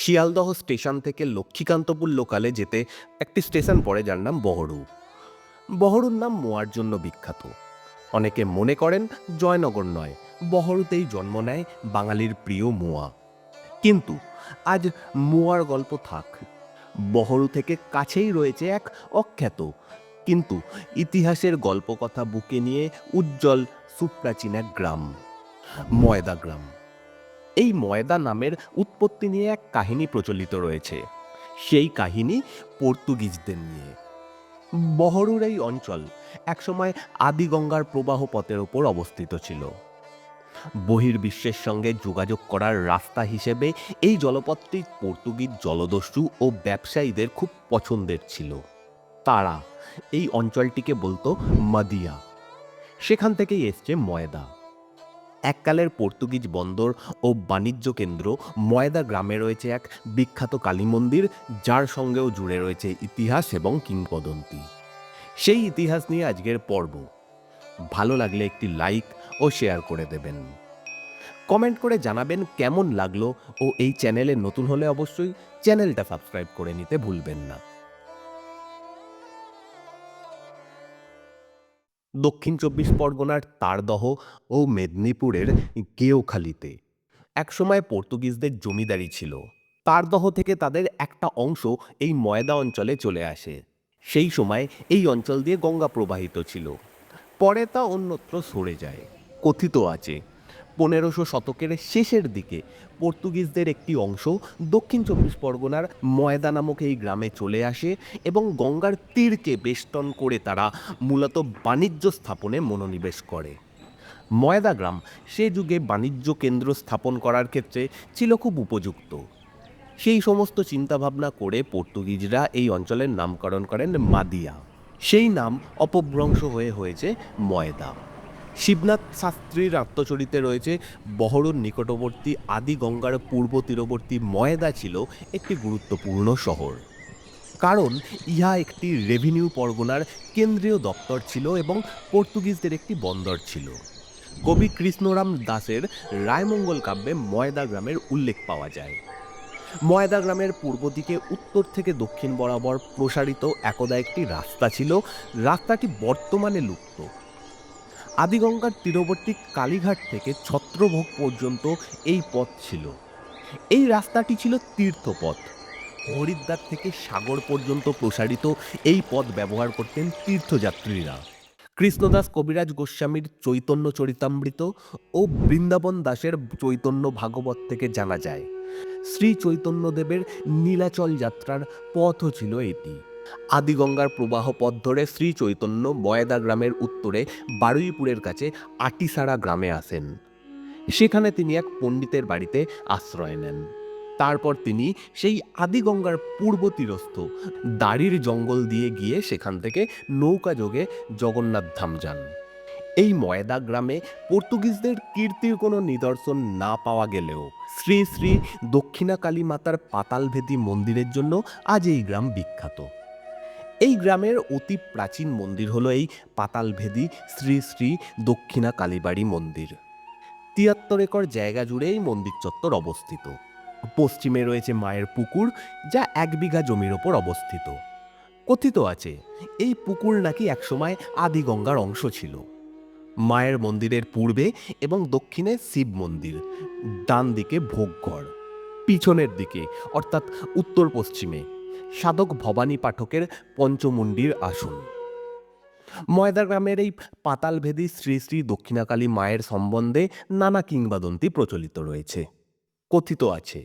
Sealdah station থেকে লক্ষ্মীকান্তপুর লোকালে যেতে একটি স্টেশন পড়ে যার নাম বহরু। বহরুর নাম মোয়ার জন্য বিখ্যাত। অনেকে মনে করেন জয়নগর নয়, বহরুতেই জন্ম নেয় বাঙালির প্রিয় মোয়া। কিন্তু আজ মোয়ার গল্প থাক। বহরু থেকে কাছেই রয়েছে এক অখ্যাত, কিন্তু ইতিহাসের গল্প কথা বুকে নিয়ে উজ্জ্বল সুপ্রাচীন এক গ্রাম, ময়দা গ্রাম। এই ময়দা নামের উৎপত্তি নিয়ে এক কাহিনী প্রচলিত রয়েছে। সেই কাহিনী পর্তুগিজদের নিয়ে। বহরুর এই অঞ্চল একসময় আদিগঙ্গার প্রবাহ পথের ওপর অবস্থিত ছিল। বহির্বিশ্বের সঙ্গে যোগাযোগ করার রাস্তা হিসেবে এই জলপথটি পর্তুগিজ জলদস্যু ও ব্যবসায়ীদের খুব পছন্দের ছিল। তারা এই অঞ্চলটিকে বলতো মাদিয়া। সেখান থেকেই এসছে ময়দা। এককালের পর্তুগিজ বন্দর ও বাণিজ্য কেন্দ্র ময়দা গ্রামে রয়েছে এক বিখ্যাত কালী মন্দির, যার সঙ্গেও জুড়ে রয়েছে ইতিহাস এবং কিংবদন্তি। সেই ইতিহাস নিয়ে আজকের পর্ব। ভালো লাগলে একটি লাইক ও শেয়ার করে দেবেন। কমেন্ট করে জানাবেন কেমন লাগল ও এই চ্যানেলে নতুন হলে অবশ্যই চ্যানেলটা সাবস্ক্রাইব করে নিতে ভুলবেন না। দক্ষিণ চব্বিশ পরগনার তারদহ ও মেদিনীপুরের গেওখালিতে। একসময় পর্তুগিজদের জমিদারি ছিল। তারদহ থেকে তাদের একটা অংশ এই ময়দা অঞ্চলে চলে আসে। সেই সময় এই অঞ্চল দিয়ে গঙ্গা প্রবাহিত ছিল। পরে তা অন্যত্র সরে যায়। কথিত আছে পনেরোশো শতকের শেষের দিকে পর্তুগিজদের একটি অংশ দক্ষিণ চব্বিশ পরগনার ময়দা নামক এই গ্রামে চলে আসে এবং গঙ্গার তীরকে বেষ্টন করে তারা মূলত বাণিজ্য স্থাপনে মনোনিবেশ করে। ময়দা গ্রাম সে যুগে বাণিজ্য কেন্দ্র স্থাপন করার ক্ষেত্রে ছিল খুব উপযুক্ত। সেই সমস্ত চিন্তাভাবনা করে পর্তুগিজরা এই অঞ্চলের নামকরণ করেন মাদিয়া। সেই নাম অপভ্রংশ হয়ে হয়েছে ময়দা। শিবনাথ শাস্ত্রীর আত্মচরিতে রয়েছে বহরুর নিকটবর্তী আদি গঙ্গার পূর্ব তীরবর্তী ময়দা ছিল একটি গুরুত্বপূর্ণ শহর। কারণ ইহা একটি রেভিনিউ পরগনার কেন্দ্রীয় দপ্তর ছিল এবং পর্তুগিজদের একটি বন্দর ছিল। কবি কৃষ্ণরাম দাসের রায়মঙ্গল কাব্যে ময়দা গ্রামের উল্লেখ পাওয়া যায়। ময়দা গ্রামের পূর্ব দিকে উত্তর থেকে দক্ষিণ বরাবর প্রসারিত একদা একটি রাস্তা ছিল। রাস্তাটি বর্তমানে লুপ্ত। আদিগঙ্গার তীরবর্তী কালীঘাট থেকে ছত্রভোগ পর্যন্ত এই পথ ছিল। এই রাস্তাটি ছিল তীর্থপথ। হরিদ্বার থেকে সাগর পর্যন্ত প্রসারিত এই পথ ব্যবহার করতেন তীর্থযাত্রীরা। কৃষ্ণদাস কবিরাজ গোস্বামীর চৈতন্য চরিতামৃত ও বৃন্দাবন দাসের চৈতন্য ভাগবত থেকে জানা যায়। শ্রী চৈতন্যদেবের নীলাচল যাত্রার পথও ছিল এটি। আদিগঙ্গার প্রবাহ পথ ধরে শ্রী চৈতন্য ময়দা গ্রামের উত্তরে বারুইপুরের কাছে আটিসারা গ্রামে আসেন। সেখানে তিনি এক পণ্ডিতের বাড়িতে আশ্রয় নেন। তারপর তিনি সেই আদিগঙ্গার পূর্ব তীরস্থ দাড়ির জঙ্গল দিয়ে গিয়ে সেখান থেকে নৌকা যোগে জগন্নাথ ধাম যান। এই ময়দা গ্রামে পর্তুগিজদের কীর্তির কোনো নিদর্শন না পাওয়া গেলেও শ্রী শ্রী দক্ষিণা কালী মাতার পাতালভেদী মন্দিরের জন্য আজ এই গ্রাম বিখ্যাত। এই গ্রামের অতি প্রাচীন মন্দির হলো এই পাতালভেদী শ্রী শ্রী দক্ষিণা কালীবাড়ি মন্দির। তিয়াত্তর একর জায়গা জুড়ে এই মন্দির চত্বর অবস্থিত। পশ্চিমে রয়েছে মায়ের পুকুর, যা এক বিঘা জমির ওপর অবস্থিত। কথিত আছে, এই পুকুর নাকি একসময় আদিগঙ্গার অংশ ছিল। মায়ের মন্দিরের পূর্বে এবং দক্ষিণে শিব মন্দির ডান দিকে ভোগঘর, পিছনের দিকে, অর্থাৎ উত্তর পশ্চিমে। সাধক ভবানী পাঠকের পঞ্চমুণ্ডির আসন। ময়দা গ্রামের এই পাতালভেদী শ্রী শ্রী দক্ষিণাকালী মায়ের সম্বন্ধে নানা কিংবদন্তি প্রচলিত রয়েছে। কথিত আছে,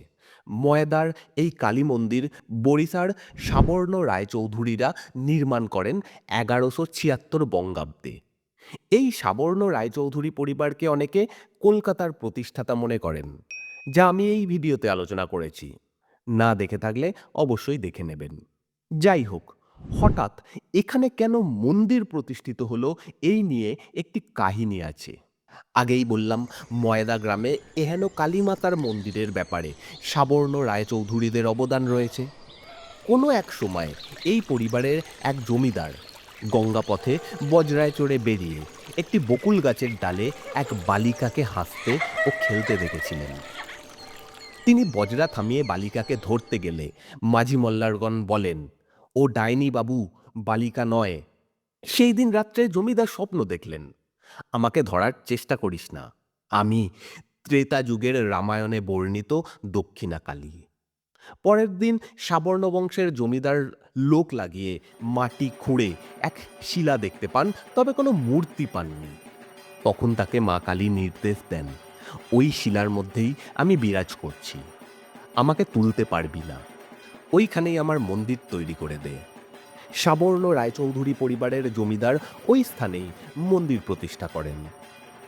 ময়দার এই কালী মন্দির বরিশার সাবর্ণ রায়চৌধুরীরা নির্মাণ করেন এগারোশো ছিয়াত্তর বঙ্গাব্দে। এই সাবর্ণ রায়চৌধুরী পরিবারকে অনেকে কলকাতার প্রতিষ্ঠাতা মনে করেন, যা আমি এই ভিডিওতে আলোচনা করেছি। না দেখে থাকলে অবশ্যই দেখে নেবেন। যাই হোক, হঠাৎ এখানে কেন মন্দির প্রতিষ্ঠিত হলো এই নিয়ে একটি কাহিনী আছে। আগেই বললাম, ময়দা গ্রামে এহেন কালীমাতার মন্দিরের ব্যাপারে সাবর্ণ রায়চৌধুরীদের অবদান রয়েছে। কোনো এক সময় এই পরিবারের এক জমিদার গঙ্গাপথে বজরায় চড়ে বেরিয়ে একটি বকুল গাছের ডালে এক বালিকাকে হাসতে ও খেলতে দেখেছিলেন। তিনি বজরা থামিয়ে বালিকাকে ধরতে গেলে, মাঝি মল্লারগণ বলেন, ও ডাইনি বাবু, বালিকা নয়। সেই দিন রাত্রে জমিদার স্বপ্ন দেখলেন। আমাকে ধরার চেষ্টা করিস না। আমি ত্রেতা যুগের রামায়ণে বর্ণিত দক্ষিণাকালী। পরের দিন সাবর্ণ বংশের জমিদার লোক লাগিয়ে মাটি খুঁড়ে এক শিলা দেখতে পান, তবে কোনো মূর্তি পাননি। তখন তাকে মা কালী নির্দেশ দেন ওই শিলার মধ্যেই আমি বিরাজ করছি। আমাকে তুলতে পারবি না। ওইখানেই আমার মন্দির তৈরি করে দে। সাবর্ণ রায়চৌধুরী পরিবারের জমিদার ওই স্থানেই মন্দির প্রতিষ্ঠা করেন।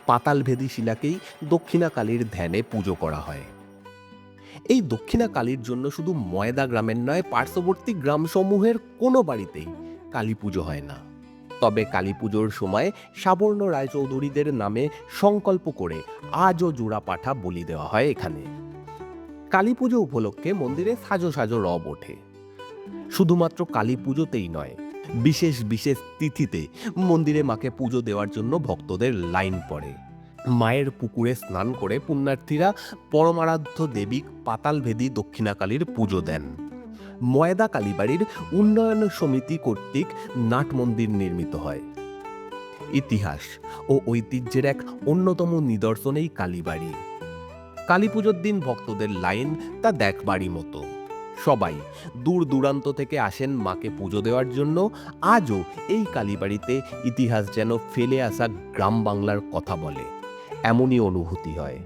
পাতালভেদী শিলাকেই দক্ষিণা কালীর ধ্যানে পুজো করা হয়। এই দক্ষিণা কালীর জন্য শুধু ময়দা গ্রামের নয়, পার্শ্ববর্তী গ্রামসমূহের কোনো বাড়িতেই কালী পুজো হয় না। তবে কালী পুজোর সময় সাবর্ণ রায়চৌধুরীদের নামে সংকল্প করে আজও জোড়া পাঠা বলি দেওয়া হয় এখানে। কালী পুজো উপলক্ষে মন্দিরে সাজো সাজো রব ওঠে। শুধুমাত্র কালী পুজোতেই নয়, বিশেষ বিশেষ তিথিতে মন্দিরে মাকে পুজো দেওয়ার জন্য ভক্তদের লাইন পড়ে। মায়ের পুকুরে স্নান করে পুণ্যার্থীরা পরমারাধ্য দেবী পাতালভেদী দক্ষিণাকালীর পুজো দেন। ময়দা কালীবাড়ির উন্নয়ন সমিতি কর্তৃক নাট মন্দির নির্মিত হয়। ইতিহাস ও ঐতিহ্যের এক অন্যতম নিদর্শন এই কালীবাড়ি। কালী পুজোর দিন ভক্তদের লাইন তা দেখবারই মতো। সবাই দূর দূরান্ত থেকে আসেন মাকে পুজো দেওয়ার জন্য। আজও এই কালীবাড়িতে ইতিহাস যেন ফেলে আসা গ্রাম বাংলার কথা বলে। এমনই অনুভূতি হয়।